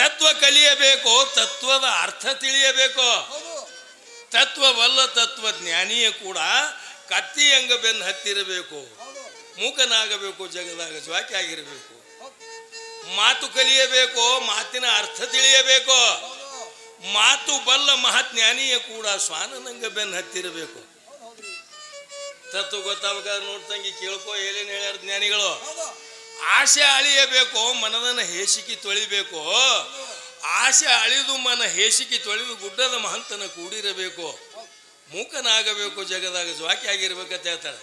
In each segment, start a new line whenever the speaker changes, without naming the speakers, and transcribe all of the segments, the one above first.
ತತ್ವ ಕಲಿಯಬೇಕು ತತ್ವದ ಅರ್ಥ ತಿಳಿಯಬೇಕು. ತತ್ವವಲ್ಲ ತತ್ವ ಜ್ಞಾನಿಯ ಕೂಡ ಕತ್ತಿ ಹಂಗ ಬೆನ್ನು ಹತ್ತಿರಬೇಕು? ಮೂಕನಾಗಬೇಕು ಜಗದಾಗ ಜ್ವಾಕಿ ಆಗಿರಬೇಕು. ಮಾತು ಕಲಿಯಬೇಕು ಮಾತಿನ ಅರ್ಥ ತಿಳಿಯಬೇಕು. ಮಾತು ಬಲ್ಲ ಮಹಾಜ್ಞಾನಿಯ ಕೂಡ ಸ್ವಾನನಂಗ ಬೆನ್ನು ಹತ್ತಿರಬೇಕು. ತತ್ವ ಗೊತ್ತಾಗ ನೋಡ್ತಂಗಿ ಕೇಳ್ಕೋ ಏನೇನು ಹೇಳ್ಯಾರ ಜ್ಞಾನಿಗಳು? ಆಸೆ ಅಳಿಯಬೇಕು, ಮನದನ್ನ ಹೇಸಿಗೆ ತೊಳಿಬೇಕು. ಆಸೆ ಅಳಿದು ಮನ ಹೇಸಿಗೆ ತೊಳೆದು ಗುಡ್ಡದ ಮಹಂತನ ಕೂಡಿರಬೇಕು. ಮೂಕನಾಗಬೇಕು ಜಗದಾಗ, ಜ್ವಾಕಿ ಆಗಿರ್ಬೇಕಂತ ಹೇಳ್ತಾರೆ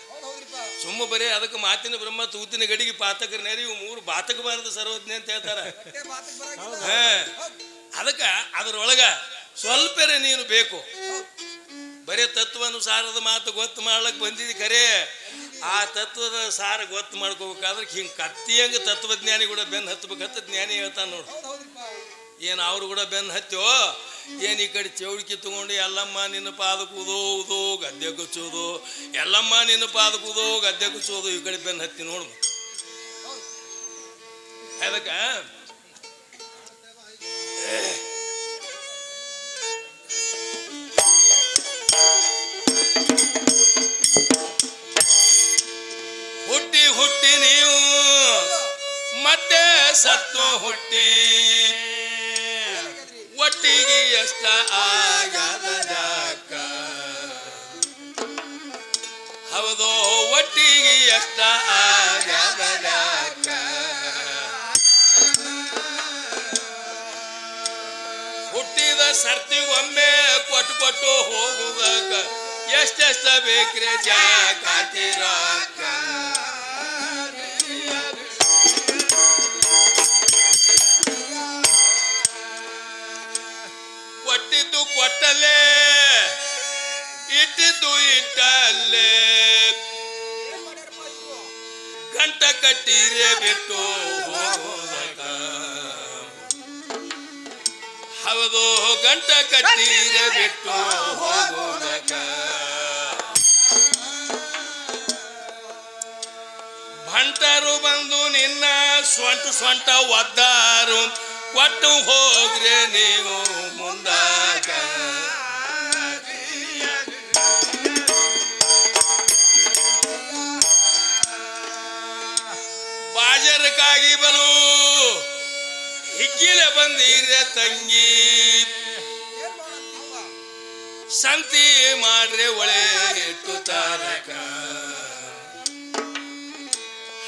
ಸುಮ್ಮ ಬರೀ ಅದಕ್ಕೆ ಮಾತಿನ ಬ್ರಹ್ಮ ತೂತಿನ ಗಡಿಗೆ ಪಾತಕರ ನೆರೆ, ಇವು ಮೂರು ಬಾತಕಬಾರದು ಸರ್ವಜ್ಞ ಅಂತ ಹೇಳ್ತಾರೆ. ಅದಕ್ಕೆ ಅದರೊಳಗ ಸ್ವಲ್ಪರೇ ನೀನು ಬೇಕು. ಬರೇ ತತ್ವಾನುಸಾರದ ಮಾತು ಗೊತ್ತು ಮಾಡ್ಲಕ್ ಬಂದಿದ್ದಿ ಖರೆ ಆ ತತ್ವದ ಸಾರ ಗೊತ್ತು ಮಾಡ್ಕೋಬೇಕಾದ್ರೆ ಹಿಂಗೆ ಕತ್ತಿಯಂಗ ತತ್ವಜ್ಞಾನಿ ಕೂಡ ಬೆನ್ನು ಹತ್ತಬೇಕಂತ ಜ್ಞಾನಿ ಹೇಳ್ತಾನೆ ನೋಡು. ಏನು ಅವ್ರು ಕೂಡ ಬೆನ್ನು ಹತ್ತೋ ಏನು ಈ ಕಡೆ ಚೌಳಿಕೆ ತಗೊಂಡು ಎಲ್ಲಮ್ಮ ನಿನ್ನ ಪಾದ ಕೂದೋದು ಗದ್ದೆ ಕುಚ್ಚೋದು. ಎಲ್ಲಮ್ಮ ನಿನ್ನ ಪಾದ ಕೂದೋ ಗದ್ದೆ ಕುಚ್ಚೋದು. ಈ ಕಡೆ ಬೆನ್ನು ಹತ್ತಿ ನೋಡು ಅದಕ್ಕೆ ಹುಟ್ಟಿ ಹುಟ್ಟಿ ನೀವು ಮತ್ತೆ ಸತ್ತು ಹುಟ್ಟಿ.
ಹಾಗಾದ್ರಿ
ಒಟ್ಟಿಗೆ ಎಷ್ಟ ಆಗದಕ್ಕ ಹೌದು, ಒಟ್ಟಿಗೆ ಎಷ್ಟ ಆಗದಕ್ಕ ಹುಟ್ಟಿದ ಸರ್ತಿ ಒಮ್ಮೆ ಕೊಟ್ಟು ಕೊಟ್ಟು ಹೋಗುದಕ್ಕ ಎಷ್ಟೆಷ್ಟ ಬೇಕ್ರೆ ಜಾಕಾತಿರಾಕ ಕೊಟ್ಟಿದ್ದು ಕೊಟ್ಟಲ್ಲೇ ಇಟ್ಟಿದ್ದು ಇಟ್ಟಲ್ಲೇ. ಗಂಟ ಕಟ್ಟಿರೆ ಬಿಟ್ಟು ಹೌದು ಗಂಟ ಕಟ್ಟಿರೆ ಬಿಟ್ಟು ಹೋಗೋದಕ ನಿನ್ನ ಸ್ವಂಟ ಸ್ವಂಟ ಒದ್ದಾರು. ಕೊಟ್ಟು ಹೋಗ್ರೆ ನೀವು ಮುಂದಾಗ. ಬಾಜರಕ್ಕಾಗಿ ಬಲು ಹಿಗ್ಗಿಲೆ ಬಂದಿರೆ ತಂಗಿ? ಸಂತಿ ಮಾಡ್ರೆ ಒಳೆ ಇಟ್ಟು ತಾರಕ.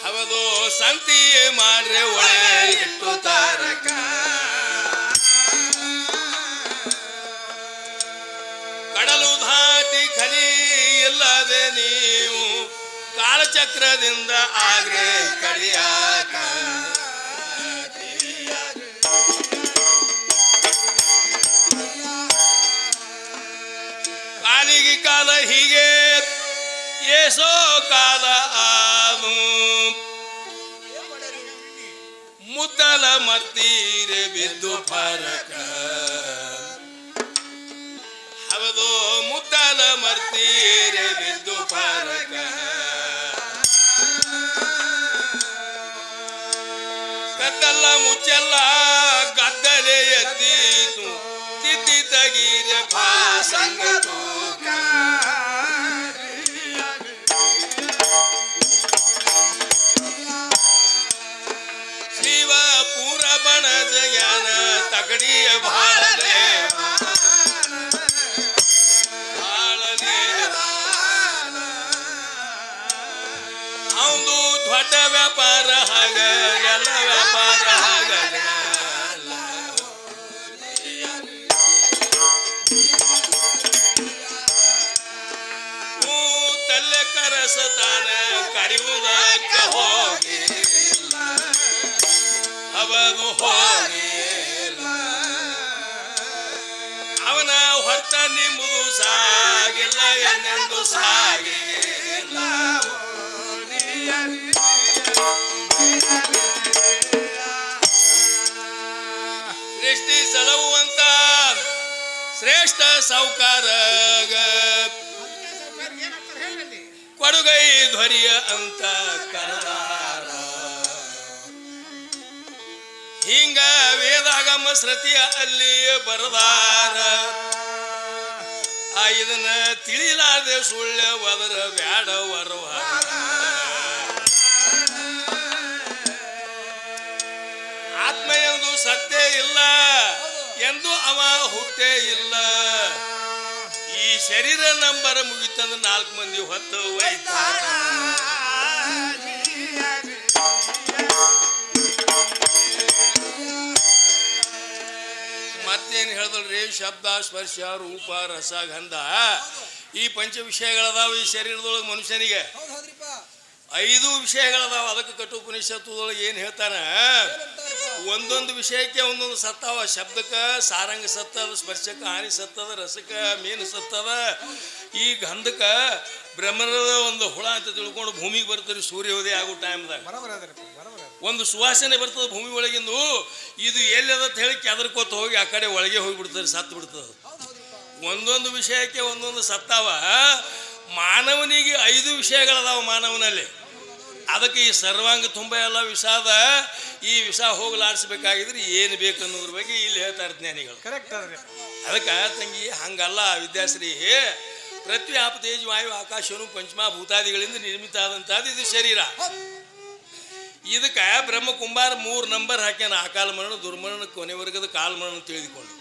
ಹೌದು ಸಂತಿ ಮಾಡ್ರೆ ಒಳೆ ಇಟ್ಟು ತಾರಕ. ಕಡಲು ಧಾಟಿ ಖನಿ ಇಲ್ಲದೆ ನೀವು ಕಾಲಚಕ್ರದಿಂದ ಆಗ್ರೆ ಕಡಿಯಾಕ. ಕಾಲಿಗೆ ಕಾಲ ಹೀಗೆ ಏಸೋ ಕಾಲ ಆದು ಮುದ್ದಲ ಮತ್ತೀರೆ ಬಿದ್ದು ಫರಕ ಹೌದು ಮುದ್ದಲ ಮರ್ತೀರೆ ಬಿದ್ದು ಫರಕ ನಿಂಬುದು ಸಾಗಿಲ್ಲ ಎನ್ನೆಂದು ಸಾಗಿಲ್ಲ. ಸೃಷ್ಟಿ ಸಲಹುವಂತ ಶ್ರೇಷ್ಠ
ಸೌಕಾರ
ಕೊಡುಗೈ ಧ್ವರಿಯ ಅಂತ ಕರದಾರ. ಹಿಂಗ ವೇದಾಗಮ ಶ್ರತಿಯ ಅಲ್ಲಿ ಬರದಾರ. ಆ, ಇದನ್ನ ತಿಳಿಲಾದೆ ಸುಳ್ಳ ಒದರ ಬ್ಯಾಡ ವರವ. ಆತ್ಮ ಎಂದು ಸತ್ಯ ಇಲ್ಲ ಎಂದು ಅವ ಹುಟ್ಟೆ ಇಲ್ಲ. ಈ ಶರೀರ ನಂಬರ ಮುಗಿತಂದ್ರೆ ನಾಲ್ಕು ಮಂದಿ ಹೊತ್ತು ಒಯ್ತಾರ ಮತ್ತೇನು ಹೇಳಿದ್ರಿ ಶಬ್ದ, ಸ್ಪರ್ಶ, ರೂಪ, ರಸ, ಗಂಧ. ಈ ಪಂಚ ವಿಷಯಗಳದಾವ ಈ ಶರೀರದೊಳಗೆ ಮನುಷ್ಯನಿಗೆ. ಐದು ವಿಷಯಗಳದಾವ. ಅದಕ್ಕೆ ಕಟ್ಟುಪನಿಷತ್ತದೊಳಗೆ ಏನು ಹೇಳ್ತಾನ? ಒಂದೊಂದು ವಿಷಯಕ್ಕೆ ಒಂದೊಂದು ಸತ್ತಾವ. ಶಬ್ದಕ್ಕೆ ಸಾರಂಗ ಸತ್ತದ ಸ್ಪರ್ಶಕ್ಕೆ ಹಾನಿ ಸತ್ತದ ರಸಕ್ಕೆ ಮೀನು ಸತ್ತದ ಈ ಗಂಧಕ್ಕೆ ಬ್ರಹ್ಮರದ ಒಂದು ಹುಳ ಅಂತ ತಿಳ್ಕೊಂಡು ಭೂಮಿಗೆ ಬರ್ತೀರಿ. ಸೂರ್ಯೋದಯ ಆಗೋ ಟೈಮ್ದಾಗ ಒಂದು ಸುವಾಸನೆ ಬರ್ತದೆ ಭೂಮಿ ಒಳಗಿಂದು. ಇದು ಎಲ್ಲಿ ಅಂತ ಹೇಳಿ ಕೆದರ್ಕೋತ ಹೋಗಿ ಆ ಕಡೆ ಒಳಗೆ ಹೋಗಿಬಿಡ್ತಾರೆ ಸತ್ತು ಬಿಡ್ತದೆ ಒಂದೊಂದು ವಿಷಯಕ್ಕೆ ಒಂದೊಂದು ಸತ್ತಾವ. ಮಾನವನಿಗೆ ಐದು ವಿಷಯಗಳದಾವ ಮಾನವನಲ್ಲಿ. ಅದಕ್ಕೆ ಈ ಸರ್ವಾಂಗ ತುಂಬ ಎಲ್ಲ ವಿಷಾದ ಈ ವಿಷ ಹೋಗಲಾಡಿಸ್ಬೇಕಾಗಿದ್ರೆ ಏನು ಬೇಕು ಅನ್ನೋದ್ರ ಬಗ್ಗೆ ಇಲ್ಲಿ ಹೇಳ್ತಾರೆ ಜ್ಞಾನಿಗಳು.
ಕರೆಕ್ಟ್
ಅದಕ್ಕೆ ತಂಗಿ ಹಂಗಲ್ಲ ವಿದ್ಯಾಶ್ರೀ ಪೃಥ್ವಿ ಆಪ ತೇಜ್ ವಾಯು ಆಕಾಶನು ಪಂಚಮಾ ಭೂತಾದಿಗಳಿಂದ ನಿರ್ಮಿತ ಆದಂಥದ್ದು ಇದು ಶರೀರ. ಇದಕ್ಕೆ ಬ್ರಹ್ಮ ಕುಂಬಾರ ಮೂರು ನಂಬರ್ ಹಾಕ್ಯಾನ. ಆಕಾಲ ಮರಣ, ದುರ್ಮರಣ, ಕೊನೆ ವರ್ಗದ ಕಾಲ ಮರಣ ತಿಳಿದುಕೊಂಡು.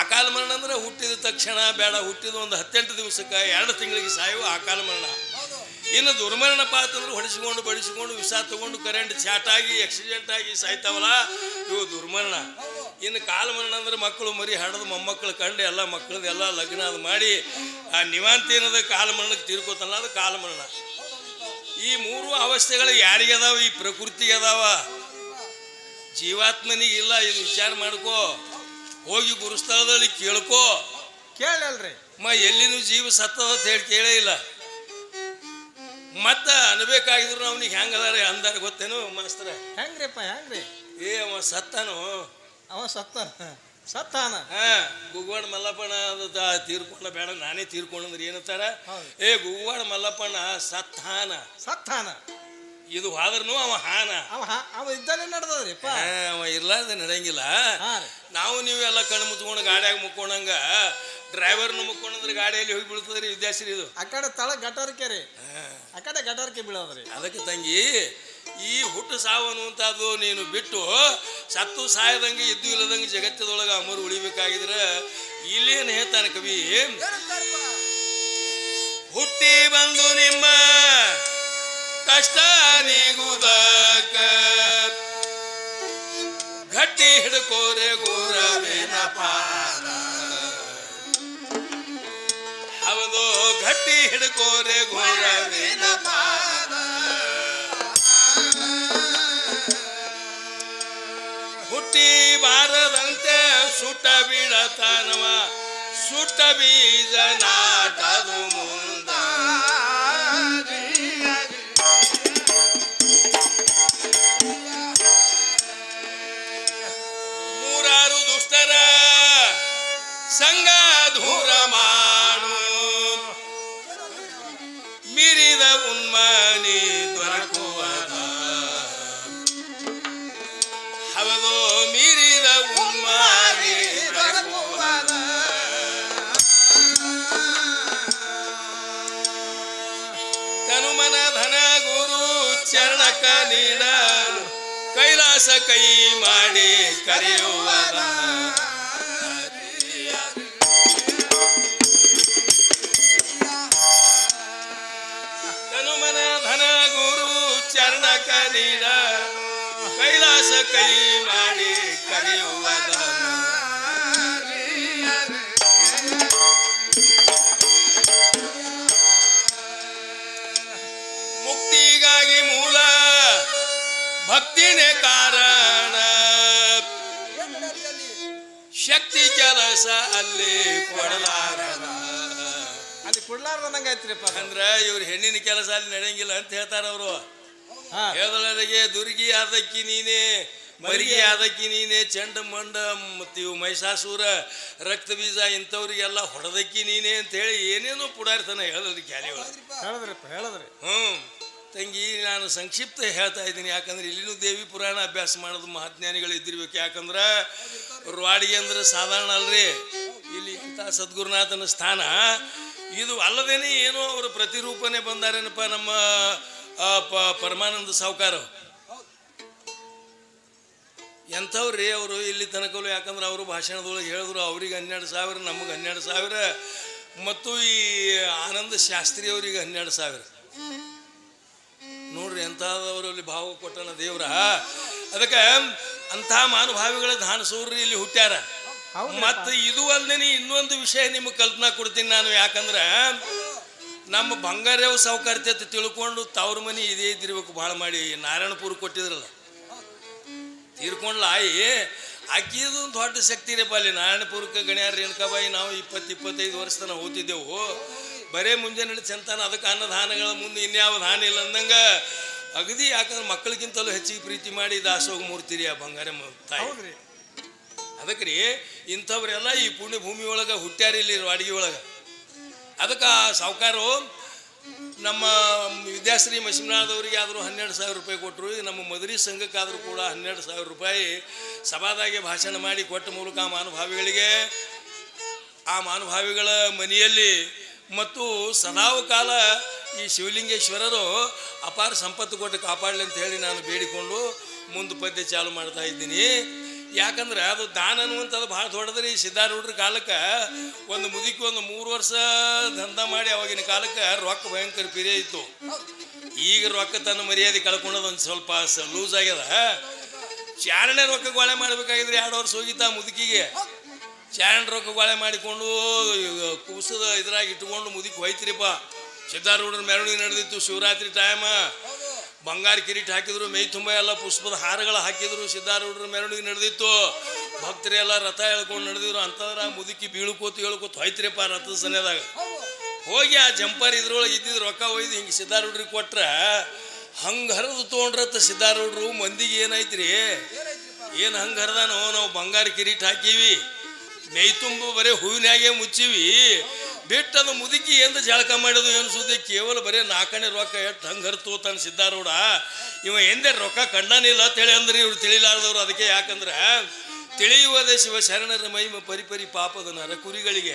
ಆಕಾಲ ಮರಣ ಅಂದ್ರೆ ಹುಟ್ಟಿದ ತಕ್ಷಣ ಬೇಡ, ಹುಟ್ಟಿದ ಒಂದು ಹತ್ತೆಂಟು ದಿವಸಕ್ಕೆ ಎರಡು ತಿಂಗಳಿಗೆ ಸಾಯುವ ಆಕಾಲ ಮರಣ. ಇನ್ನು ದುರ್ಮರಣ ಪಾತಂದ್ರೆ ಹೊಡಿಸಿಕೊಂಡು, ಬಡಿಸಿಕೊಂಡು, ವಿಷ ತಗೊಂಡು ಕರೆಂಟ್ ಚಾಟ್ ಆಗಿ ಆಕ್ಸಿಡೆಂಟ್ ಆಗಿ ಸಾಯ್ತಾವಲ್ಲ, ಇವು ದುರ್ಮರಣ. ಇನ್ನು ಕಾಲ ಮರಣ ಅಂದ್ರೆ ಮಕ್ಕಳು ಮರಿ ಹಡದು, ಮೊಮ್ಮಕ್ಕಳು ಕಂಡು, ಎಲ್ಲ ಮಕ್ಕಳದ್ದು ಎಲ್ಲ ಲಗ್ನ ಅದು ಮಾಡಿ, ಆ ನಿವಾಂತ ಏನದ ಕಾಲ ಮರಣಕ್ಕೆ ತೀರ್ಕೋತಲ್ಲ ಅದು ಕಾಲ ಮರಣ. ಈ ಮೂರು ಅವಸ್ಥೆಗಳು ಯಾರಿಗೆ ಅದಾವ? ಈ ಪ್ರಕೃತಿಗೆ ಅದಾವ? ಜೀವಾತ್ಮನಿಗೆ ಇಲ್ಲ. ಇದು ವಿಚಾರ ಮಾಡ್ಕೋ. ಹೋಗಿ ಗುರುಸ್ಥಳದಲ್ಲಿ ಕೇಳ್ಕೋ.
ಕೇಳಲ್ರಿ.
ಮ ಎಲ್ಲಿನೂ ಜೀವ ಸತ್ತದ ಅಂತ ಹೇಳಿ ಕೇಳೇ ಇಲ್ಲ. ಮತ್ತ ಅನ್ಬೇಕಾಗಿದ್ರು ಅವನಿಗೆ ಹೆಂಗದಾರೆ ಅಂದಾರ ಗೊತ್ತೇನು ಮಾಸ್ತರ
ಹೆಂಗ್ರಿಪ್ಪ ಹೆಂಗ್ರಿ?
ಏ ಅವ ಸತ್ತನು.
ಅವ ಸತ್ತ ಸತ್ತಾನ?
ಹಾ ಗುಗ್ವಾಡ ಮಲ್ಲಪ್ಪಣ್ಣ ತ- ತೀರ್ಕೊಂಡ ಬೇಡ ನಾನೇ ತೀರ್ಕೊಂಡ್ರೆ ಏನಂತಾರ. ಏ ಗುಗ್ವಾಡ ಮಲ್ಲಪ್ಪಣ್ಣ ಸತ್ತಾನ.
ಸತ್ತಾನ?
ಇದು ಹೋದ್ರೂ ಅವ ಹಾನ.
ಅವ ಇದ್ದಾನೆ ನಡೆದದ್ರಿಪ್ಪ.
ಅವ ಇರ್ಲಾರ್ದೆ ನಡೆಯಂಗಿಲ್ಲ. ನಾವು ನೀವೆಲ್ಲ ಕಣ್ಣು ಮುಚ್ಕೊಂಡು ಗಾಡಿಯಾಗ ಮುಕ್ಕೊಂಡಂಗ ಡ್ರೈವರ್ನ ಮುಕ್ಕೊಂಡ್ರೆ ಗಾಡಿಯಲ್ಲಿ ಹೋಗಿ ಬೀಳ್ತದ್ರಿ ವಿದ್ಯಾಶ್ರೀ ಇದು
ಆ ಕಡೆ ತಳ ಗಟಾರಿಕೆ ರೀ. ಆ ಕಡೆ ಗಟಾರಿಕೆ ಬೀಳೋದ್ರಿ.
ಅದಕ್ಕೆ ತಂಗಿ ಈ ಹುಟ್ಟು ಸಾವು ಅನ್ನುವಂಥದ್ದು ನೀನು ಬಿಟ್ಟು ಸತ್ತು ಸಾಯದಂಗೆ ಇದ್ದು ಇಲ್ಲದಂಗೆ ಜಗತ್ತದೊಳಗೆ ಅಮರು ಉಳಿಬೇಕಾಗಿದ್ರೆ ಇಲ್ಲೇನು ಹೇಳ್ತಾನೆ ಕವಿ? ಹುಟ್ಟಿ ಬಂದು ನಿಮ್ಮ ಕಷ್ಟ ನೀಗುವುದಕ್ಕ ಗಟ್ಟಿ ಹಿಡ್ಕೋರೆ ಗೋರವೇನಪ್ಪ ಹೌದು, ಗಟ್ಟಿ ಹಿಡ್ಕೋರೆ ಗೋರವೇನ ಹುಟ್ಟಿ ಬಾರದಂತೆ ಸುಟ್ಟ ಬೀಳತಾನವ ಸುಟ್ಟ ಬೀಜ ನಾಟದು ಮಾಡಿ ಕೆಲಸ ಅಲ್ಲಿ ಕೊಡಲಾರದ
ಅಲ್ಲಿ ಕುಡ್ಲಾರ್ದಂಗ ಅದು.
ಅಂದ್ರ ಇವ್ರ ಹೆಣ್ಣಿನ ಕೆಲಸ ಅಲ್ಲಿ ನಡೆಯಂಗಿಲ್ಲ ಅಂತ ಹೇಳ್ತಾರ ಅವರು. ಹೇಳದೊಳಗೆ ದುರ್ಗಿ ಆದಕ್ಕಿ ನೀನೇ ಮರಿಗೆ ಆದಕ್ಕಿ ನೀನೆ ಚಂಡ ಮಂಡ ಮತ್ತು ಇವು ಮಹಿಷಾಸುರ ರಕ್ತ ಬೀಜ ಇಂಥವ್ರಿಗೆಲ್ಲ ಹೊಡೆದಕ್ಕಿ ನೀನೆ ಅಂತ ಹೇಳಿ ಏನೇನೋ ಪುಡಾರ್ತನ ಹೇಳೋದಕ್ಕೆ ಕ್ಯಾಲಿ ಹೇಳದ್ರಿ
ಹೇಳಿದ್ರಿಪ್ಪ ಹೇಳಿದ್ರಿ.
ಹ್ಞೂ ತಂಗಿ, ನಾನು ಸಂಕ್ಷಿಪ್ತ ಹೇಳ್ತಾ ಇದ್ದೀನಿ. ಯಾಕಂದ್ರೆ ಇಲ್ಲಿನೂ ದೇವಿ ಪುರಾಣ ಅಭ್ಯಾಸ ಮಾಡೋದು ಮಹಾಜ್ಞಾನಿಗಳು ಇದ್ದಿರ್ಬೇಕು. ಯಾಕಂದ್ರೆ ರೋಡಿಗೆ ಅಂದ್ರೆ ಸಾಧಾರಣ ಅಲ್ರಿ. ಇಲ್ಲಿ ಇಂಥ ಸದ್ಗುರುನಾಥನ ಸ್ಥಾನ. ಇದು ಅಲ್ಲದೇನೆ ಏನೋ ಅವರ ಪ್ರತಿರೂಪನೆ ಬಂದಾರೇನಪ್ಪ ನಮ್ಮ ಪರಮಾನಂದ ಸಾವುಕಾರ. ಎಂಥವ್ರಿ ಅವರು ಇಲ್ಲಿ ತನಕಲು ಯಾಕಂದ್ರೆ ಅವರು ಭಾಷಣದೊಳಗೆ ಹೇಳಿದ್ರು, ಅವ್ರಿಗೆ ಹನ್ನೆರಡು ಸಾವಿರ, ನಮಗೆ ಹನ್ನೆರಡು ಸಾವಿರ. ಮತ್ತು ಈ ಆನಂದ ಶಾಸ್ತ್ರಿ ಅವರಿಗೆ ಹನ್ನೆರಡು ಸಾವಿರ. ನೋಡ್ರಿ ಎಂಥದವರಲ್ಲಿ ಭಾವ ಕೊಟ್ಟನ ದೇವ್ರ. ಅದಕ್ಕೆ ಅಂಥ ಮಾನುಭಾವಿಗಳ ಧಾನಸೂರ್ರಿ ಇಲ್ಲಿ ಹುಟ್ಟ್ಯಾರ. ಮತ್ತೆ ಇದು ಅಲ್ಲದೆ ಇನ್ನೊಂದು ವಿಷಯ ನಿಮಗೆ ಕಲ್ಪನಾ ಕೊಡ್ತೀನಿ ನಾನು ಯಾಕಂದ್ರೆ ನಮ್ಮ ಬಂಗಾರೇವ್ ಸೌಕರ್ಯತೆ ಅಂತ ತಿಳ್ಕೊಂಡು ತವ್ರ ಮನೆ ಇದೇ ಇದ್ದಿರ್ಬೇಕು ಭಾಳ ಮಾಡಿ. ನಾರಾಯಣಪುರ ಕೊಟ್ಟಿದ್ರಲ್ಲ. ತೀರ್ಕೊಂಡ್ಲ ಆಯಿ ಆಕಿದು ಒಂದು ದೊಡ್ಡ ಶಕ್ತಿ ರೀ ಅಲ್ಲಿ ನಾರಾಯಣಪುರಕ್ಕೆ ಗಣ್ಯಾರ ರೇಣುಕಾಬಾಯಿ ನಾವು ಇಪ್ಪತ್ತು ಇಪ್ಪತ್ತೈದು ವರ್ಷ ತನಕ ಹೋಗ್ತಿದ್ದೆವು ಬರೇ ಮುಂಜಾನೆ ಚಂತಾನ ಅದಕ್ಕೆ ಅನ್ನದಾನಗಳ ಮುಂದೆ ಇನ್ಯಾವ ದಾನ ಇಲ್ಲ ಅಂದಂಗ ಅಗದಿ ಯಾಕಂದ್ರೆ ಮಕ್ಕಳಿಗಿಂತಲೂ ಹೆಚ್ಚಿಗೆ ಪ್ರೀತಿ ಮಾಡಿ ದಾಸೋಗ ಮೂರ್ತಿರಿ ಆ ಬಂಗಾರ ತಾಯಿ. ಅದಕ್ಕೆ ರೀ ಇಂಥವ್ರೆಲ್ಲ ಈ ಪುಣ್ಯ ಭೂಮಿ ಒಳಗೆ ಹುಟ್ಟ್ಯಾರ ಇಲ್ಲಿ ಅಡಿಗೆ ಒಳಗೆ. ಅದಕ್ಕೆ ಆ ಸಾವುಕಾರು ನಮ್ಮ ವಿದ್ಯಾಶ್ರೀ ಮಶಿಮನಾಥವ್ರಿಗೆ ಆದರೂ ಹನ್ನೆರಡು ಸಾವಿರ ರೂಪಾಯಿ ಕೊಟ್ಟರು ನಮ್ಮ ಮದುರಿ ಸಂಘಕ್ಕಾದರೂ ಕೂಡ ಹನ್ನೆರಡು ಸಾವಿರ ರೂಪಾಯಿ ಸಭಾದಾಗೆ ಭಾಷಣ ಮಾಡಿ ಕೊಟ್ಟ ಮೂಲಕ ಆ ಮಾನುಭಾವಿಗಳಿಗೆ ಆ ಮಾನುಭಾವಿಗಳ ಮನೆಯಲ್ಲಿ ಮತ್ತು ಸದಾವ ಕಾಲ ಈ ಶಿವಲಿಂಗೇಶ್ವರರು ಅಪಾರ ಸಂಪತ್ತು ಕೊಟ್ಟು ಕಾಪಾಡಲಿ ಅಂತ ಹೇಳಿ ನಾನು ಬೇಡಿಕೊಂಡು ಮುಂದೆ ಪದ್ಯ ಚಾಲು ಮಾಡ್ತಾ ಇದ್ದೀನಿ. ಯಾಕಂದ್ರೆ ಅದು ದಾನ ಅನ್ನುವಂಥದ್ದು ಭಾಳ ದೊಡ್ಡದ್ರಿ ಸಿದ್ಧಾರೂಢರ ಕಾಲಕ್ಕೆ ಒಂದು ಮುದುಕಿ ಒಂದು ಮೂರು ವರ್ಷ ದಂಧ ಮಾಡಿ ಅವಾಗಿನ ಕಾಲಕ್ಕೆ ರೊಕ್ಕ ಭಯಂಕರ ಪಿರಿಯ ಇತ್ತು. ಈಗ ರೊಕ್ಕ ತನ್ನ ಮರ್ಯಾದೆ ಕಳ್ಕೊಳ್ಳೋದು ಒಂದು ಸ್ವಲ್ಪ ಲೂಸ್ ಆಗ್ಯದ. ಚಾರಣೆ ರೊಕ್ಕ ಗೋಳೆ ಮಾಡ್ಬೇಕಾಗಿದ್ರೆ ಎರಡು ವರ್ಷ ಹೋಗಿತ್ತ ಮುದುಕಿಗೆ. ಚಾರಣ ರೊಕ್ಕ ಗೋಳೆ ಮಾಡಿಕೊಂಡು ಕೂಸದ ಇದ್ರಾಗ ಇಟ್ಕೊಂಡು ಮುದಿಕ್ಕೆ ಹೋಯ್ತಿರಿಪ್ಪ. ಸಿದ್ಧಾರೂಢರ ಮೆರವಣಿಗೆ ನಡೆದಿತ್ತು, ಶಿವರಾತ್ರಿ ಟೈಮ ಬಂಗಾರ ಕಿರೀಟ್ ಹಾಕಿದ್ರು ಮೈ ತುಂಬ ಎಲ್ಲ ಪುಷ್ಪದ ಹಾರಗಳು ಹಾಕಿದ್ರು, ಸಿದ್ಧಾರೂಢರ ಮೆರವಣಿಗೆ ನಡೆದಿತ್ತು. ಭಕ್ತರೆಲ್ಲ ರಥ ಎಳ್ಕೊಂಡು ನಡೆದಿದ್ರು ಅಂತಂದ್ರೆ ಮುದುಕಿ ಬೀಳ್ಕೋತ ಹೇಳ್ಕೋತ ಹೋಯ್ತಿರಿಪ್ಪ ರಥದ ಸನ್ಯದಾಗ. ಹೋಗಿ ಆ ಜಂಪರ್ ಇದ್ರೊಳಗೆ ಇದ್ದಿದ್ದು ರೊಕ್ಕ ಒಯ್ದು ಹಿಂಗೆ ಸಿದ್ಧಾರೂಢರಿಗೆ ಕೊಟ್ರ, ಹಂಗೆ ಹರಿದು ತೊಗೊಂಡ್ರತ್ತ ಸಿದ್ಧಾರೂಢರು, ಮಂದಿಗೆ ಏನೈತ್ರಿ ಏನು ಹಂಗೆ ಹರಿದಾನೋ, ನಾವು ಬಂಗಾರ ಕಿರೀಟ ಹಾಕೀವಿ. ಮೈ ತುಂಬ ಬರೀ ಹೂವಿನಾಗೆ ಮುಚ್ಚಿವಿ. ಬಿಟ್ಟದು ಮುದುಕಿ ಎಂದ ಜಳಕ ಮಾಡೋದು ಏನು ಸುದ್ದಿ? ಕೇವಲ ಬರೀ ನಾಲ್ಕನೇ ರೊಕ್ಕ ಎಷ್ಟು ಹಂಗೆ ಹರಿತು ತನ್ನ ಸಿದ್ಧಾರೂಢ ಇವ ಎಂದೇ ರೊಕ್ಕ ಕಂಡನಿಲ್ಲ ತಿಳಿ ಅಂದ್ರೆ ಇವ್ರು ತಿಳಿಲಾರ್ದವ್ರು. ಅದಕ್ಕೆ ಯಾಕಂದ್ರೆ ತಿಳಿಯುವುದೇ ಶಿವಶರಣರ ಮಹಿಮ ಪರಿಪರಿ ಪಾಪದ ನರ ಕುರಿಗಳಿಗೆ.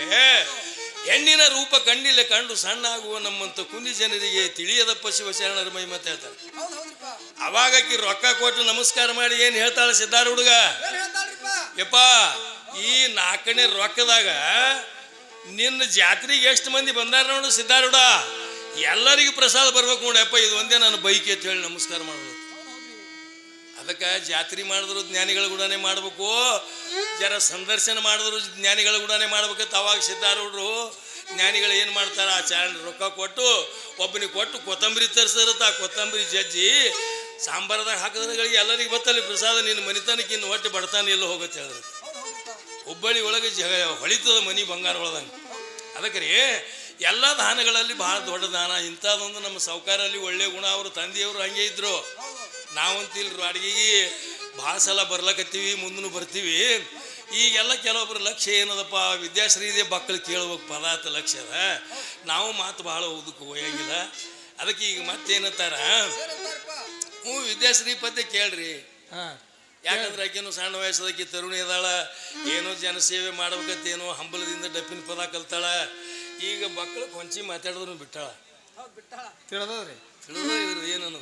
ಹೆಣ್ಣಿನ ರೂಪ ಕಣ್ಣಿಲ್ಲ ಕಂಡು ಸಣ್ಣ ಆಗುವ ನಮ್ಮಂತ ಕುಂದಿ ಜನರಿಗೆ ತಿಳಿಯದಪ್ಪ ಶಿವ ಶರಣರ ಮಹಿಮ ಅಂತ ಹೇಳ್ತಾರೆ. ಅವಾಗಕ್ಕೆ ರೊಕ್ಕ ಕೊಟ್ಟು ನಮಸ್ಕಾರ ಮಾಡಿ ಏನು ಹೇಳ್ತಾಳೆ ಸಿದ್ಧಾರ ಹುಡುಗ ಯಪ್ಪ ಈ ನಾಲ್ಕನೇ ರೊಕ್ಕದಾಗ ನಿನ್ನ ಜಾತ್ರೆಗೆ ಎಷ್ಟು ಮಂದಿ ಬಂದಾರ ನೋಡು ಸಿದ್ಧಾರೂಢ. ಎಲ್ಲರಿಗೂ ಪ್ರಸಾದ ಬರ್ಬೇಕು ನೋಡಪ್ಪ ಇದು ಒಂದೇ ನಾನು ಬೈಕ್ ಅಂತ ಹೇಳಿ ನಮಸ್ಕಾರ ಮಾಡೋದು. ಅದಕ್ಕೆ ಜಾತ್ರೆ ಮಾಡಿದ್ರು ಜ್ಞಾನಿಗಳ ಗುಡನೆ ಮಾಡ್ಬೇಕು. ಜರ ಸಂದರ್ಶನ ಮಾಡಿದ್ರು ಜ್ಞಾನಿಗಳ ಗುಡನೆ ಮಾಡ್ಬೇಕು ಅವಾಗ ಸಿದ್ಧಾರೂಢರು ಜ್ಞಾನಿಗಳು ಏನು ಮಾಡ್ತಾರೆ? ಆ ಚಾರಣ ರೊಕ್ಕ ಕೊಟ್ಟು, ಒಬ್ಬನಿಗೆ ಕೊಟ್ಟು ಕೊತ್ತಂಬರಿ ತರಿಸಿರುತ್ತೆ ಆ ಕೊತ್ತಂಬರಿ ಜಜ್ಜಿ, ಸಾಂಬಾರದಾಗ ಹಾಕಿದ್ರಗಳಿಗೆ ಎಲ್ಲರಿಗೂ ಬತ್ತಲ್ಲಿ ಪ್ರಸಾದ, ನಿನ್ನ ಮನಿತನಕ್ಕೆ ಇನ್ನು ಹೊಟ್ಟೆ ಬಡತಾನೆ ಎಲ್ಲ ಹೋಗುತ್ತೆ ಹೇಳಿದ್ರು. ಹುಬ್ಬಳ್ಳಿ ಒಳಗೆ ಜ, ಹೊಳಿತದ ಮನಿ ಬಂಗಾರ ಒಳದಂಗೆ ಅದಕ್ಕೆ ರೀ ಎಲ್ಲ ದಾನಗಳಲ್ಲಿ ಭಾಳ ದೊಡ್ಡ ದಾನ. ಇಂಥದ್ದೊಂದು ನಮ್ಮ ಸಾವುಕಾರಲ್ಲಿ ಒಳ್ಳೆ ಗುಣ. ಅವರು ತಂದೆಯವರು ಹಂಗೆ ಇದ್ರು. ನಾವಂತಿಲ್ರು, ಅಡುಗೆಗೆ ಭಾಳ ಸಲ ಬರ್ಲಕತ್ತೀವಿ ಮುಂದೂ ಬರ್ತೀವಿ. ಈಗೆಲ್ಲ ಕೆಲವೊಬ್ಬರ ಲಕ್ಷ್ಯ ಏನದಪ್ಪ, ವಿದ್ಯಾಶ್ರೀದೇ ಮಕ್ಕಳು ಕೇಳ್ಬೇಕು ಪದಾರ್ಥ ಲಕ್ಷ್ಯ ಅದ. ನಾವು ಮಾತು ಭಾಳ ಓದಕ್ಕೆ ಹೋಗಿಲ್ಲ ಅದಕ್ಕೆ ಈಗ ಮತ್ತೇನತ್ತಾರ ಹ್ಞೂ, ವಿದ್ಯಾಶ್ರೀ ಪದ್ಯ ಕೇಳ್ರಿ.
ಹಾ.
ಯಾಕಂದ್ರೆ ಆಕೆನು ಸಣ್ಣ ವಯಸ್ಸದಕ್ಕೆ ತರುಣಿ ಅದಾಳ ಏನೋ ಜನಸೇವೆ ಮಾಡ್ಬೇಕತ್ತೇನೋ ಹಂಬಲದಿಂದ ಡಪ್ಪಿನ ಪದ ಕಲ್ತಾಳ. ಈಗ ಮಕ್ಕಳು ಕೊಂಚಿ ಮಾತಾಡಿದ್ರು ಬಿಟ್ಟಾಳ. ತಿಳಿದ್ರಿ ತಿಳಿದ್ರಿ ಏನನ್ನು?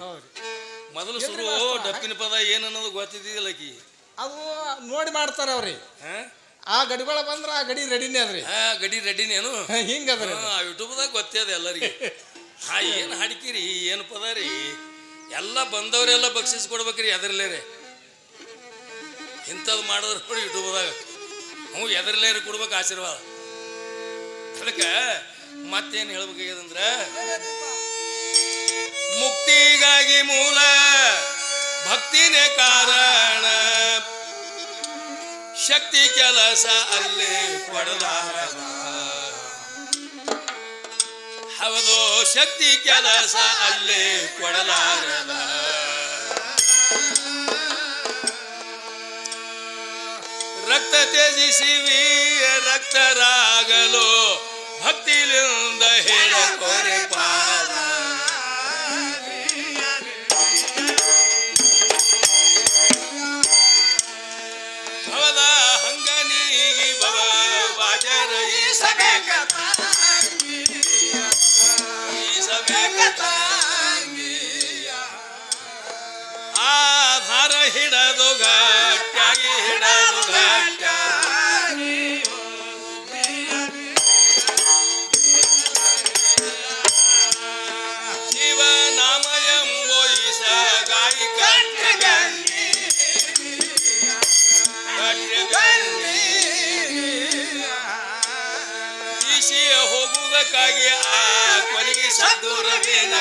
ಮೊದಲು ಶುರು? ಡಪ್ಪಿನ ಪದ ಏನನ್ನೋದು ಗೊತ್ತಿದ್ದಿಲ್ಲ ಆಕಿ.
ಅದು ನೋಡಿ ಮಾಡ್ತಾರ ಅವ್ರಿ. ಆ ಗಡಿಗಳ ಬಂದ್ರ ಆ ಗಡಿ ರೆಡಿನೇ ಅದ್ರಿ.
ಹಾ ಗಡಿ ರೆಡಿನೇನು?
ಹಿಂಗದ್ರಿ.
ಆ ಯೂಟ್ಯೂಬ್ದಾಗ ಗೊತ್ತೇ ಅದ ಎಲ್ಲರಿಗೆ. ಹಾ ಏನು ಹಾಡ್ಕಿರಿ ಏನು ಪದ ರೀ? ಎಲ್ಲ ಬಂದವರೆಲ್ಲ ಬಕ್ಷಿಸ್ ಕೊಡ್ಬೇಕ್ರಿ ಎದರ್ಲೇ ರೀ. ಇಂಥದ್ದು ಮಾಡಿದ್ರೆ ನೋಡಿ ಯೂಟ್ಯೂಬ್ದಾಗ. ಹ್ಞೂ ಎದರ್ಲೇ ಕೊಡ್ಬೇಕು ಆಶೀರ್ವಾದ. ಅದಕ್ಕೆ ಮತ್ತೇನು ಹೇಳ್ಬೇಕಾಗ್ಯದಂದ್ರೆ ಮುಕ್ತಿಗಾಗಿ ಮೂಲ, ಭಕ್ತಿನೇ ಕಾರಣ. ಶಕ್ತಿ ಕೆಲಸ ಅಲ್ಲಿ ಕೊಡಲಾರದ ಹೌದು, ಶಕ್ತಿ ಕೆಲಸ ಅಲ್ಲಿ ಕೊಡಲಾರದ ರಕ್ತ ತ್ಯಜಿಸಿವಿ ರಕ್ತರಾಗಲು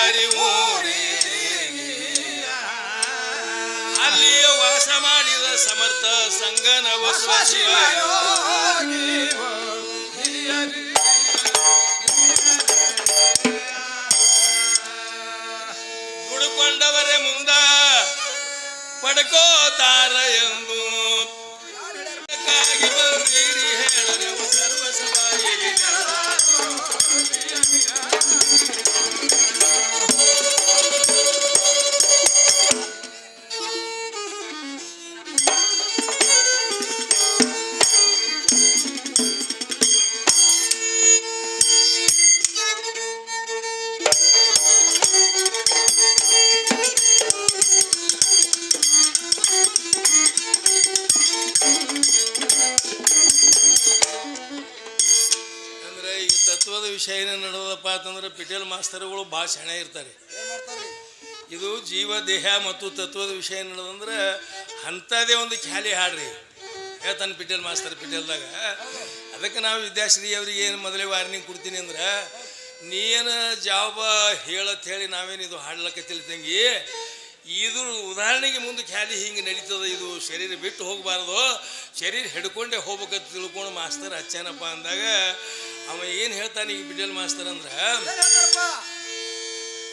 ಮದರಿ ಊರಿ ಅಲ್ಲಿಯೇ ವಾಸ ಮಾಡಿದ ಸಮರ್ಥ ಸಂಗನ ಶಿವಾಯ. ಸೆಣೆ ಇರ್ತಾರೆ. ಇದು ಜೀವ, ದೇಹ ಮತ್ತು ತತ್ವದ ವಿಷಯ ಏನಂದ್ರೆ ಅಂಥದ್ದೇ ಒಂದು ಖ್ಯಾಲಿ ಹಾಡ್ರಿ. ಹೇಳ್ತಾನೆ ಪಿಟೇಲ್ ಮಾಸ್ತರ್ ಪಿಟೇಲ್ದಾಗ, ಅದಕ್ಕೆ ನಾವು ವಿದ್ಯಾಶ್ರೀ ಅವ್ರಿಗೆ ಏನು ಮೊದಲೇ ವಾರ್ನಿಂಗ್ ಕೊಡ್ತೀನಿ ಅಂದ್ರೆ ನೀನು ಜಾಬ ಹೇಳತ್ ಹೇಳಿ ನಾವೇನು ಇದು ಹಾಡ್ಲಕ್ಕೆ ತಂಗಿ ಇದು ಉದಾಹರಣೆಗೆ ಮುಂದೆ ಖ್ಯಾಲಿ ಹಿಂಗೆ ನಡೀತದೆ, ಇದು ಶರೀರ ಬಿಟ್ಟು ಹೋಗಬಾರ್ದು, ಶರೀರ ಹಿಡ್ಕೊಂಡೇ ಹೋಗ್ಬೇಕಂತ ತಿಳ್ಕೊಂಡು ಮಾಸ್ತರ್ ಹಚ್ಚಾನಪ್ಪ ಅಂದಾಗ, ಅವ ಏನು ಹೇಳ್ತಾನೆ ಈಗ ಬಿಡಲ್ ಮಾಸ್ತರ್ ಅಂದ್ರೆ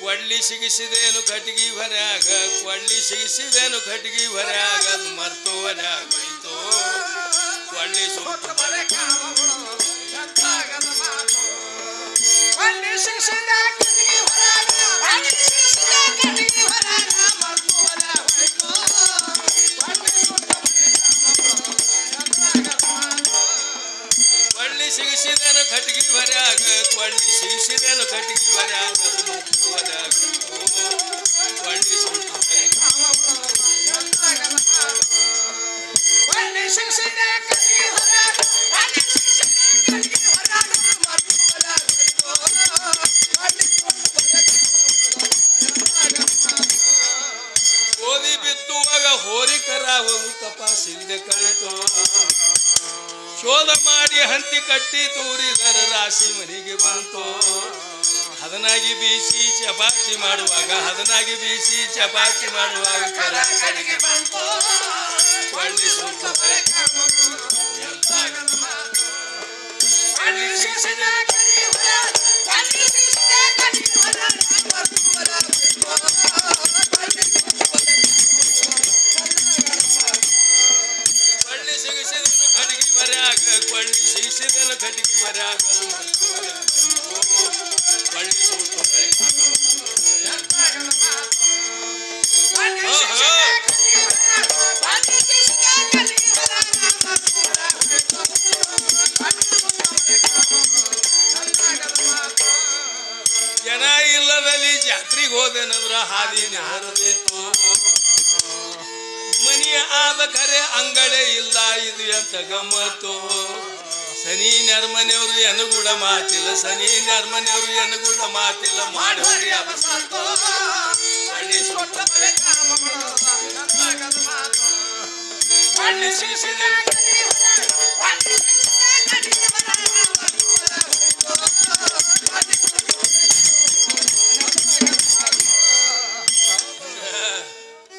ಕೊಳ್ಳಿ ಸಿಗಿಸಿದೇನು ಕಟ್ಟಿಗೆ ಹೊರ್ಯಾಗ ಕೊಳ್ಳಿ ಸಿಗಿಸಿದೇನು ಕಟ್ಟಿಗೆ ಹೊರ್ಯಾಗ ಅದು ಮರ್ತು ಹೊರ್ಯಾಗೋಯ್ತು ಕೊಳ್ಳಿ ಸುಟ್ಟು ಕೊಳ್ಳಿ ಕೊಳ್ಳಿ ಸಿಗಿಸಿದೇನು ಕಟ್ಟಿಗೆ ಹೊರ್ಯಾಗ ಅದು ಮರ್ತು ಹೊರ್ಯಾಗೋಯ್ತು ಕೊಳ್ಳಿ ಸುಟ್ಟು ಹೊರ್ಯಾಗ. ಗೋಧಿ ಹಂತಿ ಕಟ್ಟಿ ತೂರಿದರ ರಾಶಿ ಮನೆಗೆ ಬಂತು. ಹದನಾಗಿ ಬೀಸಿ ಚಪಾತಿ ಮಾಡುವಾಗ, ಹದನಾಗಿ ಬೀಸಿ ಚಪಾತಿ ಮಾಡುವಾಗ ಕರ ಕಡೆಗೆ ಬಂತು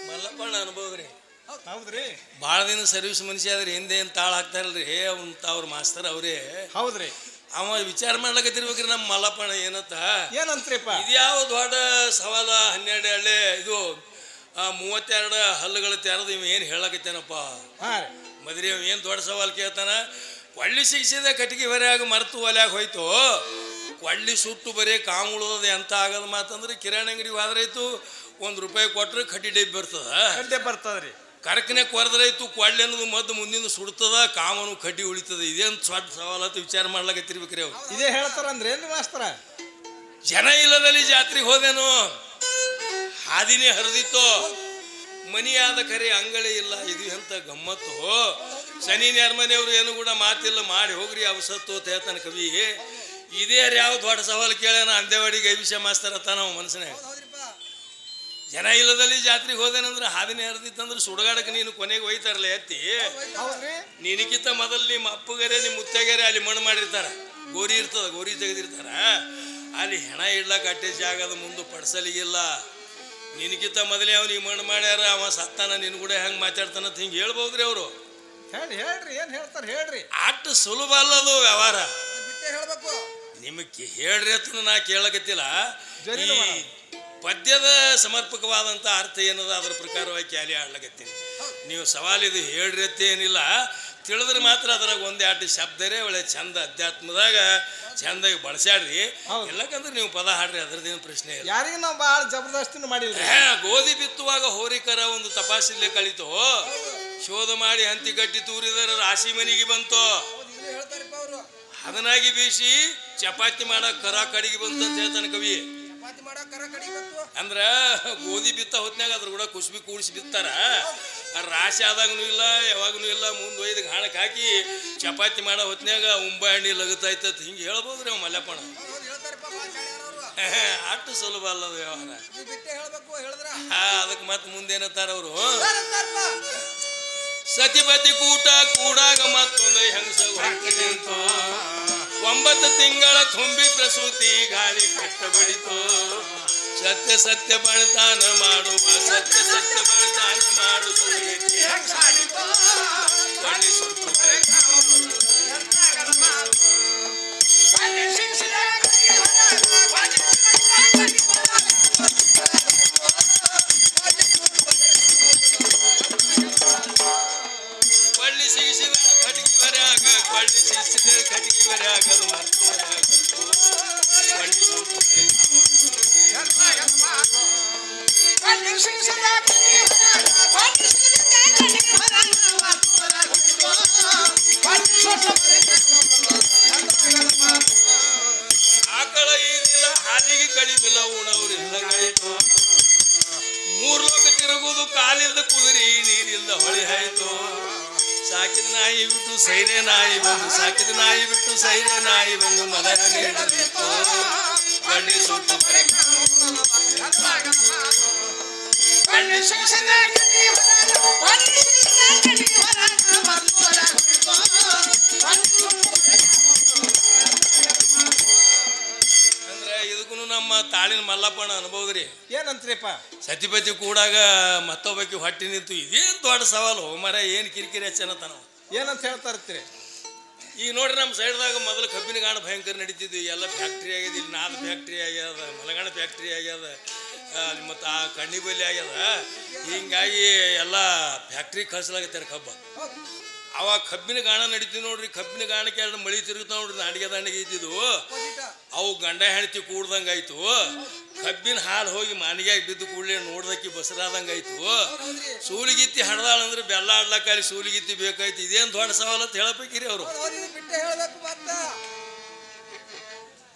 ಮಲ್ಲಪ್ಪಣ್ಣ ಅನ್ಬೋದ್ರಿ
ಹೌದ್ರಿ.
ಭಾಳ ದಿನ ಸರ್ವಿಸ್ ಮನುಷ್ಯ ಆದ್ರೆ ಹಿಂದೆ ಏನು ತಾಳ ಹಾಕ್ತಾರಲ್ರಿ ಹೇ ಅವಂತ ಅವ್ರ ಮಾಸ್ತರ್ ಅವರೇ.
ಹೌದ್ರಿ.
ಅವ ವಿಚಾರ ಮಾಡ್ಲಕತ್ತಿರ್ಬೇಕ್ರಿ ನಮ್ಮ ಮಲ್ಲಪ್ಪಣ ಏನತ್ತ
ಏನಂತ್ರಿಪ್ಪ?
ಇದ್ಯಾವ ದೊಡ್ಡ ಸವಾಲ ಹನ್ನೆರಡು ಹಳ್ಳಿ ಇದು ಆ, ಮೂವತ್ತೆರಡು ಹಲ್ಲುಗಳು ತೆರೆದು ಇವ ಏನು ಹೇಳಕತ್ತೇನಪ್ಪ?
ಹಾಂ ರೀ.
ಮದ್ರಿ ಅವ ಏನು ದೊಡ್ಡ ಸವಾಲ್ ಕೇಳ್ತಾನ? ಕೊಳ್ಳಿ ಸಿಗಿಸಿದ ಕಟ್ಟಿಗೆ ಬರೆಯಾಗ ಮರ್ತು ಒಲೆಯಾಗ ಹೋಯ್ತು. ಕೊಳ್ಳಿ ಸುಟ್ಟು ಬರೀ ಕಾಮ ಉಳ್ದದ ಎಂತ ಆಗದ ಮಾತಂದ್ರೆ ಕಿರಾಣಿ ಅಂಗಡಿ ಹೋದ್ರಾಯ್ತು ಒಂದು ರೂಪಾಯಿ ಕೊಟ್ಟರೆ ಕಟ್ಟಿ ಡಬ್ಬಿ ಬರ್ತದ.
ಬರ್ತದ್ರಿ.
ಕರ್ಕನೆ ಕೊರದ್ರಾಯ್ತು ಕೊಳ್ಳಿ ಅನ್ನೋದು ಮದ್ದು ಮುಂದಿನ ಸುಡ್ತದ ಕಾಮನು ಕಡ್ಡಿ ಉಳಿತದ. ಇದೇನು ದೊಡ್ಡ ಸವಾಲ್ ಅಂತ ವಿಚಾರ ಮಾಡ್ಲಕತ್ತಿರ್ಬೇಕ್ರಿ ಅವ್ರು
ಇದೇ ಹೇಳ್ತಾರಂದ್ರಿ ಏನು ಮಾಸ್ತರ
ಜನ ಇಲ್ಲದಲ್ಲಿ ಜಾತ್ರೆಗೆ ಹೋದೆನು? ಹಾದಿನೇ ಹರಿದಿತ್ತು? ಮನಿಯಾದ ಕರೆ ಅಂಗಳಿ ಇಲ್ಲ ಇದು ಎಂತ ಗಮ್ಮತ್ತು? ಶನಿ ಮನೆಯವರು ಏನು ಕೂಡ ಮಾತಿಲ್ಲ ಮಾಡಿ ಹೋಗ್ರಿ ಅವಸತ್ತು ಅಂತ ಹೇಳ್ತಾನೆ ಕವಿ. ಇದೇ ಯಾವ ದೊಡ್ಡ ಸವಾಲು ಕೇಳೋಣ ಅಂದೇವಾಡಿಗೆ ವಿಷಯ ಮಾಸ್ತಾರ ನಾವು ಮನಸ್ಸಿನಾಗ. ಜನ ಇಲ್ಲದಲ್ಲಿ ಜಾತ್ರೆಗೆ ಹೋದೇನಂದ್ರೆ ಹಾದಿನೇ ಹರಿದಿತ್ತಂದ್ರೆ ಸುಡಗಾಡಕ್ಕೆ ನೀನು ಕೊನೆಗೆ ಒಯ್ತಾರಲ್ಲ ಎತ್ತಿ ನಿನಗಿಂತ ಮೊದಲು ನಿಮ್ಮ ಅಪ್ಪಗರೆ ನಿಮ್ಮ ಮುತ್ತಗೆರೆ ಅಲ್ಲಿ ಮಣ್ಣು ಮಾಡಿರ್ತಾರ. ಗೋರಿ ಇರ್ತದ ಗೋರಿ ತೆಗೆದಿರ್ತಾರ. ಅಲ್ಲಿ ಹೆಣ ಇಡ್ಲಕ್ಕ ಅಟ್ಟೆ ಜಾಗದ ಮುಂದೆ ಪಡ್ಸಲಿಗಿಲ್ಲ. ನಿನಗಿಂತ ಮೊದಲೇ ಅವ್ನಿಗೆ ಮಣ್ಣು ಮಾಡ್ಯಾರ ಅವ ಸತ್ತಾನ ನಿನ್ ಕೂಡ ಹೆಂಗೆ ಮಾತಾಡ್ತಾನಂತ ಹಿಂಗೆ ಹೇಳ್ಬೋದ್ರಿ ಅವರು.
ಹೇಳಿ ಹೇಳ್ರಿ ಏನ್ ಹೇಳ್ತಾರ ಹೇಳ್ರಿ.
ಅಷ್ಟು ಸುಲಭ ಅಲ್ಲದು ವ್ಯವಹಾರ.
ಹೇಳ್ಬೇಕು.
ನಿಮಗೆ ಹೇಳ್ರಿ ಅಂತ ನಾ ಕೇಳಕತ್ತಿಲ್ಲ. ಈ ಪದ್ಯದ ಸಮರ್ಪಕವಾದಂಥ ಅರ್ಥ ಏನದ? ಅದ್ರ ಪ್ರಕಾರವಾಗಿ ಕ್ಯಾಲಿ ಆಡ್ಲಕತ್ತೀನಿ. ನೀವು ಸವಾಲಿದು ಹೇಳ್ರಿ ಅಂತ ಏನಿಲ್ಲ. ತಿಳಿದ್ರೆ ಮಾತ್ರ ಅದ್ರಾಗ ಒಂದೆರಡು ಶಬ್ದರೇ ಒಳ್ಳೆ ಚಂದ ಅಧ್ಯಾತ್ಮದಾಗ ಚಂದಾಗಿ ಬಳಸ್ಯಾಡ್ರಿ.
ಹೌದು.
ಎಲ್ಲಕಂದ್ರೆ ನೀವು ಪದ ಹಾಡ್ರಿ ಅದ್ರದ್ದೇನು ಪ್ರಶ್ನೆ ಇಲ್ಲ.
ಯಾರಿಗೆ ನಾವು ಭಾಳ ಜಬರ್ದಸ್ತಿನ
ಮಾಡಿಲ್ಲ ಗೋಧಿ ಬಿತ್ತುವಾಗ ಹೋರಿಕರ ಒಂದು ತಪಾಸಿಲೆ ಕಳಿತು. ಶೋಧ ಮಾಡಿ ಹಂತಿ ಕಟ್ಟಿ ತೂರಿದರೆ ರಾಶಿ ಮನೆಗೆ ಬಂತು. ಅದನ್ನಾಗಿ ಬೀಸಿ ಚಪಾತಿ ಮಾಡಕ್ ಕರ ಕಡಿಗೆ ಬಂತು ಅಂತ ಹೇಳ್ತಾನೆ ಕವಿ.
ಚಪಾತಿ ಮಾಡಕ್ ಕರ ಕಡಿ ಬಂತು.
ಅಂದ್ರ ಗೋಧಿ ಬಿತ್ತ ಹೊತ್ನಾಗ ಅದ್ರ ಕೂಡ ಕುಸ್ಬಿ ಕೂಡಿಸಿ ಬಿತ್ತಾರ. ರಾಶಿ ಆದಾಗನು ಇಲ್ಲ ಯಾವಾಗನು ಇಲ್ಲ ಮುಂದೆ ಒಯ್ದು ಹಾಣಕ್ಕೆ ಹಾಕಿ ಚಪಾತಿ ಮಾಡೋ ಹೊತ್ನ್ಯಾಗ ಉಂಬಾಣಿ ಲಗತಾಯ್ತತ್. ಹಿಂಗೆ ಹೇಳ್ಬೋದ್ರಿ ಅವ್ ಮಲ್ಲಪ್ಪಣ ಅಷ್ಟು ಸುಲಭ ಅಲ್ಲದ ವ್ಯವಹಾರ.
ಹೇಳಿದ್ರ?
ಅದಕ್ಕೆ ಮತ್ತೆ ಮುಂದೇನತ್ತಾರ ಅವರು? ಸತಿಪತಿ ಕೂಟ ಕೂಡಾಗ ಮತ್ತೊಂದು ಹೆಂಗಸ ಹಾಕಿ ನಿಂತು. ಒಂಬತ್ತು ತಿಂಗಳ ತುಂಬಿ ಪ್ರಸೂತಿ ಗಾಳಿ ಕೆಟ್ಟ ಬಡಿತು ಸತ್ಯ ಸತ್ಯ ಬಣತಾನ ಮಾಡುವ ಸತ್ಯ ಸತ್ಯ ಬಣತಾನ ಮಾಡು ಸುರಿಗೆಕ್ಕೆ
ಏನಂತ್ರಿಪ್ಪ
ಸತಿಪತಿ ಕೂಡಾಗ ಮತ್ತೊಬ್ಬಕ್ಕೆ ಹೊಟ್ಟೆ ನಿಂತು ಇದೇನು ದೊಡ್ಡ ಸವಾಲು? ಮರ ಏನು ಕಿರಿಕಿರಿ ಹಚ್ಚನತನ
ಏನಂತ ಹೇಳ್ತಾರತ್ರಿ
ಈಗ ನೋಡ್ರಿ ನಮ್ಮ ಸೈಡ್ದಾಗ ಮೊದಲು ಕಬ್ಬಿನ ಗಾಣ ಭಯಂಕರ ನಡೀತಿದ್ವಿ. ಎಲ್ಲ ಫ್ಯಾಕ್ಟ್ರಿ ಆಗ್ಯದ ಇಲ್ಲಿ ನಾದ ಫ್ಯಾಕ್ಟ್ರಿ ಆಗ್ಯದ ಮಲಗಾಣ ಫ್ಯಾಕ್ಟ್ರಿ ಆಗ್ಯದ ಮತ್ತು ಆ ಕಣ್ಣಿ ಬಲಿ ಆಗ್ಯದ. ಹಿಂಗಾಗಿ ಎಲ್ಲ ಫ್ಯಾಕ್ಟ್ರಿ ಕಳ್ಸಲಾಗತ್ತಾರ ಕಬ್ಬ. ಅವಾಗ ಕಬ್ಬಿನ ಗಾಣ ನಡೀತೀವಿ ನೋಡ್ರಿ. ಕಬ್ಬಿನ ಗಾಣಕ್ಕೆ ಎರಡು ಮಳಿ ತಿರುಗುತ್ತ ನೋಡ್ರಿ. ನಾಡಿಗೆ ದಾಂಡಿಗೆ ಇದ್ದಿದ್ದು ಅವು ಗಂಡ ಹೆಂಡತಿ ಕೂಡ್ದಂಗೆ ಆಯ್ತು ಕಬ್ಬಿನ ಹಾಲು ಹೋಗಿ ಮಾನಿಗ್ಯಾಗ ಬಿದ್ದು ಕೂಡಲೇ ನೋಡ್ದಕ್ಕಿ ಬಸರಾದಂಗೆ ಆಯ್ತು. ಸೂಲಿಗಿತ್ತಿ ಹಡ್ದಾಳ ಅಂದ್ರೆ ಬೆಲ್ಲ ಆಡ್ಲಕ್ಕ ಅಲ್ಲಿ ಸೂಲಿಗಿತ್ತಿ ಬೇಕಾಯ್ತು. ಇದೇನು ದೊಡ್ಡ ಸವಾಲು ಅಂತ ಹೇಳಬೇಕಿರಿ ಅವರು.
ಹಿಂಗ ಬಿಟ್ಟೆ ಹೇಳ್ಬೇಕು ಮತ್ತ.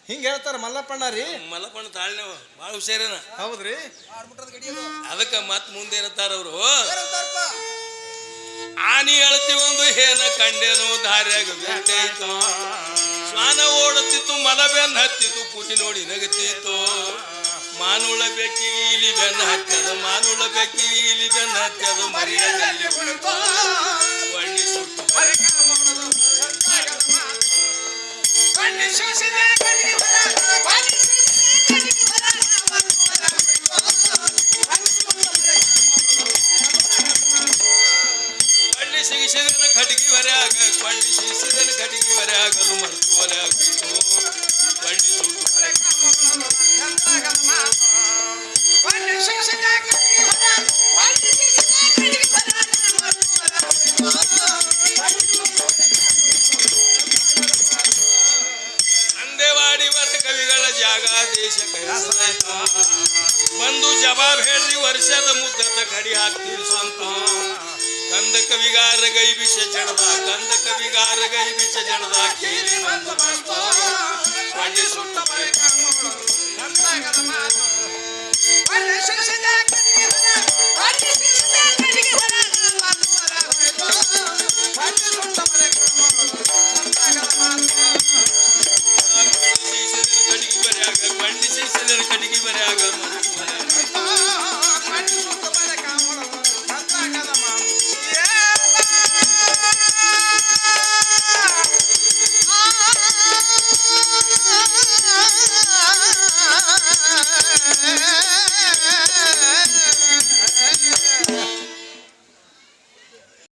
ಹಿಂಗೆ ಹೇಳ್ತಾರ ಮಲ್ಲಪ್ಪಣ್ಣ ರೀ.
ಮಲ್ಲಪ್ಪಣ್ಣ ತಾಳ್ನವ. ಭಾಳ ಹುಷಾರೇನ?
ಹೌದ್ರಿ.
ಅದಕ್ಕೆ ಮತ್ತೆ ಮುಂದೆ ಏನಂತಾರ ಅವರು. ಆನಿ ಹೇಳ್ತಿ ಒಂದು ಹೇನ ಕಂಡೇನು ದಾರ್ಯಾಗ ಬಿಟ್ಟೈತು. ಶ್ವಾನ ಓಡುತ್ತಿತ್ತು ಮಲಬೆನ್ ಹತ್ತಿತ್ತು ಮಾನುಳ ಬೆಕ್ಕಿಗೆ ಇಲಿ ಬೆನ್ನ ಹತ್ತದ ಮಾನುಳ ಬೆಕ್ಕಿ ಇಲಿ ಬೆನ್ನ ಹತ್ತದ ಮರಿಯಲ್ಲಿ ಒಳ್ಳಿ ಸುಟ್ಟು ಬಂಡಿ ವರ್ಷದ ಮುದ್ದತ ಕಡಿ ಹಾಕ್ತೀವಿ ಸ್ವಂತ. ಕಂದ ಕವಿಗಾರ ಗೈ ವಿಷ ಜಡದ, ಕಂದ ಕವಿಗಾರ ಗೈ ವಿಷ ಜಡದ ಕೇಳಿ ಬಂದ ಸುಟ್ಟ
ಸುಟ್ಟ